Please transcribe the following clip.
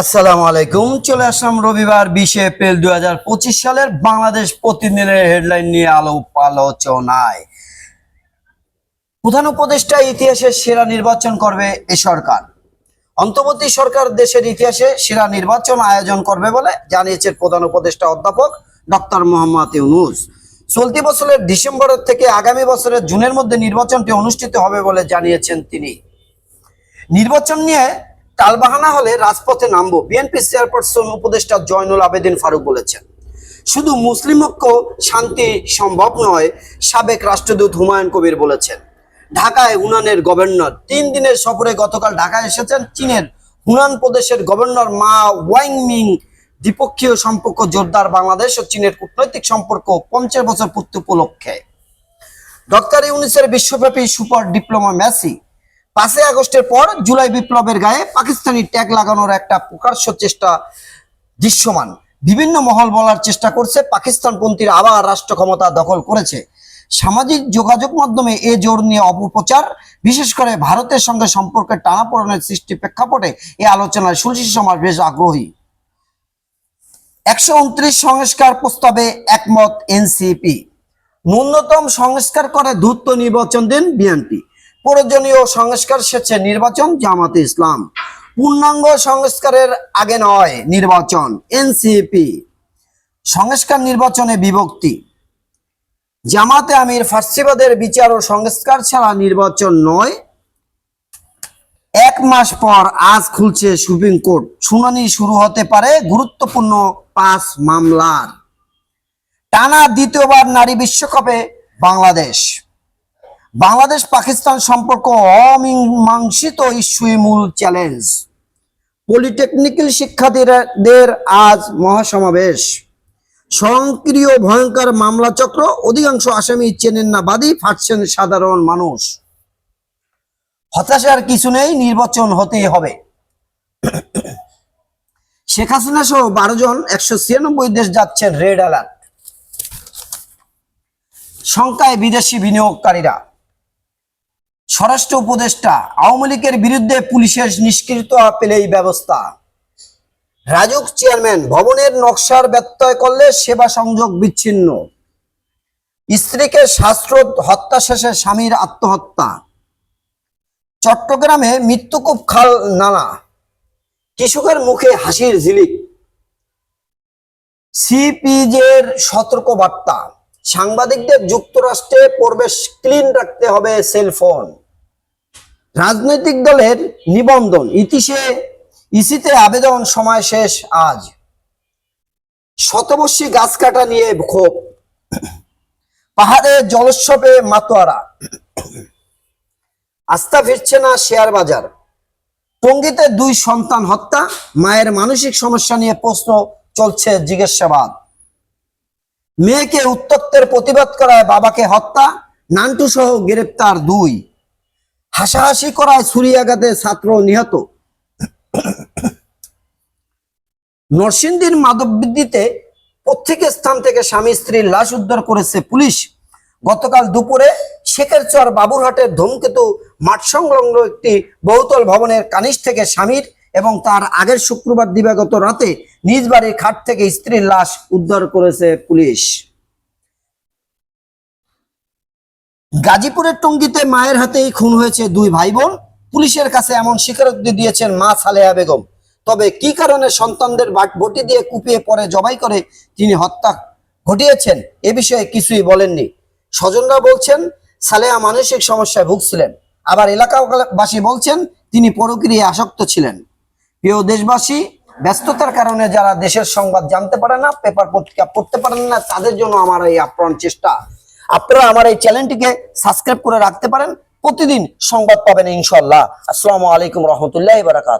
আসসালামু আলাইকুম। চলে আসলাম রবিবার বিশে এপ্রিল দুই সালের বাংলাদেশ প্রতিদিনের হেডলাইন নিয়ে আলো আলোচনায়। প্রধান উপদেষ্টা ইতিহাসের সেরা নির্বাচন করবে এ সরকার। অন্তর্বর্তী সরকার দেশের ইতিহাসে সেরা নির্বাচন আয়োজন করবে বলে জানিয়েছেন প্রধান উপদেষ্টা অধ্যাপক ডক্টর মোহাম্মদ ইউনুস। চলতি বছরের ডিসেম্বরের থেকে আগামী বছরের জুনের মধ্যে নির্বাচনটি অনুষ্ঠিত হবে বলে জানিয়েছেন তিনি। নির্বাচন নিয়ে টালবাহানা হলে রাজপথে নামবো। বিএনপি চেয়ারপারসন উপদেষ্টা জয়নুল আবেদিন ফারুক বলেছেন। শুধু মুসলিম ঐক্য শান্তি সম্ভব নয়, সাবেক রাষ্ট্রদূত হুমায়ুন কবির বলেছেন। ঢাকায় হুনানের গভর্নর। তিন দিনের সফরে গতকাল ঢাকায় এসেছেন চীনের হুনান প্রদেশের গভর্নর মা ওয়াংমিং। দ্বিপক্ষীয় সম্পর্ক জোরদার বাংলাদেশ ও চীনের কূটনৈতিক সম্পর্ক পঞ্চাশ বছর পূর্তি উপলক্ষে। ডক্টর ইউনিসের বিশ্বব্যাপী সুপার ডিপ্লোমা মেসি পাঁচই আগস্টের পর জুলাই বিপ্লবের গায়ে পাকিস্তানি ট্যাগ লাগানোর একটা প্রকাশ্য চেষ্টা দৃশ্যমান। বিভিন্ন মহল বলার চেষ্টা করছে, পাকিস্তানপন্থীরা আবার রাষ্ট্র ক্ষমতা দখল করেছে। সামাজিক যোগাযোগ মাধ্যমে এ জোর নিয়ে অপপ্রচার, বিশেষ করে ভারতের সঙ্গে সম্পর্কের টানাপোড়েনের সৃষ্টি প্রেক্ষাপটে এই আলোচনায় সুশীল সমাজ বেশ আগ্রহী। একশো উনত্রিশ সংস্কার প্রস্তাবে একমত এনসিপি। ন্যূনতম সংস্কার করে দ্রুত নির্বাচন দেন বিএনপি। প্রয়োজনীয় সংস্কার সেচ্ছে নির্বাচন জামাতে ইসলাম। পূর্ণাঙ্গ সংস্কারের আগে নয় নির্বাচন, এনসিপি। সংস্কার নির্বাচনে বিভক্তি। জামাতে আমির ফার্সিবাদের বিচার ও সংস্কার ছাড়া নির্বাচন নয়। এক মাস পর আজ খুলছে সুপ্রিম কোর্ট। শুনানি শুরু হতে পারে গুরুত্বপূর্ণ পাঁচ মামলার। টানা দ্বিতীয়বার নারী বিশ্বকাপে বাংলাদেশ। বাংলাদেশ পাকিস্তান সম্পর্ক অমীমাংসিত ইস্যুই মূল চ্যালেঞ্জ। পলিটেকনিক্যাল শিক্ষার্থীদের আজ মহাসমাবেশ। স্বয়ংক্রিয় ভয়ঙ্কর মামলা চক্র, অধিকাংশ আসামি চেনেন না, বাদী ফাটছেন সাধারণ মানুষ। হতাশার কিছু নেই, নির্বাচন হতেই হবে। শেখ হাসিনা সহ বারো জন একশো ছিয়ানব্বই দেশ যাচ্ছেন রেড অ্যালার্ট। শঙ্কায় বিদেশি বিনিয়োগকারীরা। স্বরাষ্ট্র উপদেষ্টা আওয়ামী লীগের বিরুদ্ধে পুলিশের নিষ্কৃত পেলেই ব্যবস্থা। রাজুক চেয়ারম্যান ভবনের নকশার ব্যত্যয় করলে সেবা সংযোগ বিচ্ছিন্ন। স্ত্রীকে শাস্ত্র হত্যা শেষে স্বামীর আত্মহত্যা। চট্টগ্রামে মৃত্যুকূপ খাল নালা। কৃষকের মুখে হাসির ঝিলিক। সিপিজের সতর্ক বার্তা সাংবাদিকদের যুক্তরাষ্ট্রে প্রবেশ ক্লিন রাখতে হবে সেলফোন। রাজনৈতিক দলের নিবন্ধন। ইতিসে, ইসিতে আবেদন সময় শেষ আজ। শতবর্ষী গাছ কাটা নিয়ে ক্ষোভ। পাহাড়ে জলোৎসবে মাতোয়ারা। আস্থা ফিরছে না শেয়ার বাজার। টঙ্গিতে দুই সন্তান হত্যা, মায়ের মানসিক সমস্যা নিয়ে প্রশ্ন চলছে জিজ্ঞাসাবাদ। মেয়েকে উত্তক্তের প্রতিবাদ করায় বাবাকে হত্যা নান্টু সহ গ্রেপ্তার দুই। হাসাহাসি করায় ছুরিয়াঘাতে ছাত্র নিহত। নরসিংদীর মাদকবৃদ্ধিতে প্রত্যেক স্থান থেকে স্বামী স্ত্রীর লাশ উদ্ধার করেছে পুলিশ। গতকাল দুপুরে শেখের চর বাবুরহাটের ধূমকেতু মাঠ সংলগ্ন একটি বহুতল ভবনের কানিশ থেকে স্বামীর এবং তার আগের শুক্রবার দিবাগত রাতে নিজ বাড়ির খাট থেকে স্ত্রীর লাশ উদ্ধার করেছে পুলিশ। গাজীপুরের টঙ্গিতে মায়ের হাতেই খুন হয়েছে দুই ভাই বোন পুলিশের কাছে এমন স্বীকারোক্তি দিয়েছেন মা সালেহা বেগম। তবে কি কারণে সন্তানদের বাট দিয়ে কুপিয়ে পরে জবাই করে তিনি হত্যা ঘটিয়েছেন, এ বিষয়ে কিছুই বলেননি। স্বজনরা বলছেন, সালেহা মানসিক সমস্যায় ভুগছিলেন। আবার এলাকাবাসী বলছেন, তিনি পরক্রিয়ায় আসক্ত ছিলেন। প্রিয় দেশবাসী, ব্যস্ততার কারণে যারা দেশের সংবাদ জানতে পারে না, পেপার পত্রিকা পড়তে পারেন না, তাদের জন্য আমার এই আপ্রাণ চেষ্টা। আপনারা আমার এই চ্যানেলটিকে সাবস্ক্রাইব করে রাখতে পারেন। প্রতিদিন সংবাদ পাবেন ইনশাল্লাহ আসসালামু আলাইকুম রহমতুল্লাহ বারাকাত